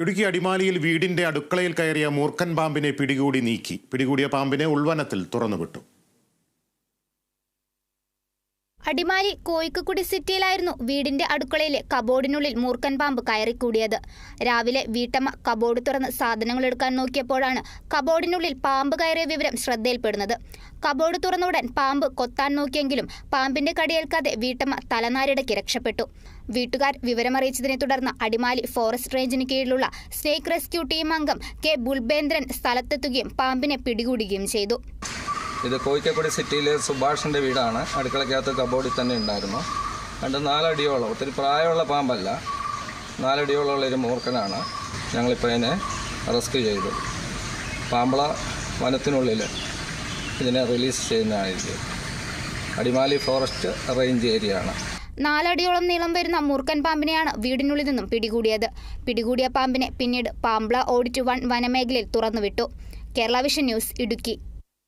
ഇടുക്കി അടിമാലിയിൽ വീടിന്റെ അടുക്കളയിൽ കയറിയ മൂർഖൻ പാമ്പിനെ പിടികൂടി നീക്കി. പിടികൂടിയ പാമ്പിനെ ഉൾവനത്തിൽ തുറന്നുവിട്ടു. അടിമാലി കോയിക്കുടി സിറ്റിയിലായിരുന്നു വീടിന്റെ അടുക്കളയിലെ കബോർഡിനുള്ളിൽ മൂർക്കൻ പാമ്പ് കയറിക്കൂടിയത്. രാവിലെ വീട്ടമ്മ കബോർഡ് തുറന്ന് സാധനങ്ങൾ എടുക്കാൻ നോക്കിയപ്പോഴാണ് കബോർഡിനുള്ളിൽ പാമ്പ് കയറിയ വിവരം ശ്രദ്ധയിൽപ്പെടുന്നത്. കബോർഡ് തുറന്നുടൻ പാമ്പ് കൊത്താൻ നോക്കിയെങ്കിലും പാമ്പിന്റെ കടിയേൽക്കാതെ വീട്ടമ്മ തലനാരിടയ്ക്ക് രക്ഷപ്പെട്ടു. വീട്ടുകാർ വിവരമറിയിച്ചതിനെ തുടർന്ന് അടിമാലി ഫോറസ്റ്റ് റേഞ്ചിന് കീഴിലുള്ള സ്നേക്ക് റെസ്ക്യൂ ടീം അംഗം കെ. ബുൽബേന്ദ്രൻ സ്ഥലത്തെത്തുകയും പാമ്പിനെ പിടികൂടുകയും ചെയ്തു. ഇത് കോയിക്കപ്പടി സിറ്റിയിലെ സുഭാഷിന്റെ വീടാണ്. അടുക്കളയ്ക്കകത്ത് കബോർഡിൽ തന്നെ ഉണ്ടായിരുന്നു. രണ്ട് നാലടിയോളം ഒത്തിരി പ്രായമുള്ള പാമ്പല്ല. നാലടിയോളമുള്ള ഒരു മൂർഖനാണ് ഞങ്ങളിപ്പോൾ അതിനെ റെസ്ക്യൂ ചെയ്തു. പാമ്പള വനത്തിനുള്ളിൽ ഇതിനെ റിലീസ് ചെയ്യുന്നതായിരിക്കും. അടിമാലി ഫോറസ്റ്റ് റേഞ്ച് ഏരിയ ആണ്. നാലടിയോളം നീളം വരുന്ന മൂർക്കൻ പാമ്പിനെയാണ് വീടിനുള്ളിൽ നിന്നും പിടികൂടിയത്. പിടികൂടിയ പാമ്പിനെ പിന്നീട് പാമ്പ്ള ഓഡിറ്റ് വൺ വനമേഖലയിൽ തുറന്നുവിട്ടു. Kerala vision news Idukki.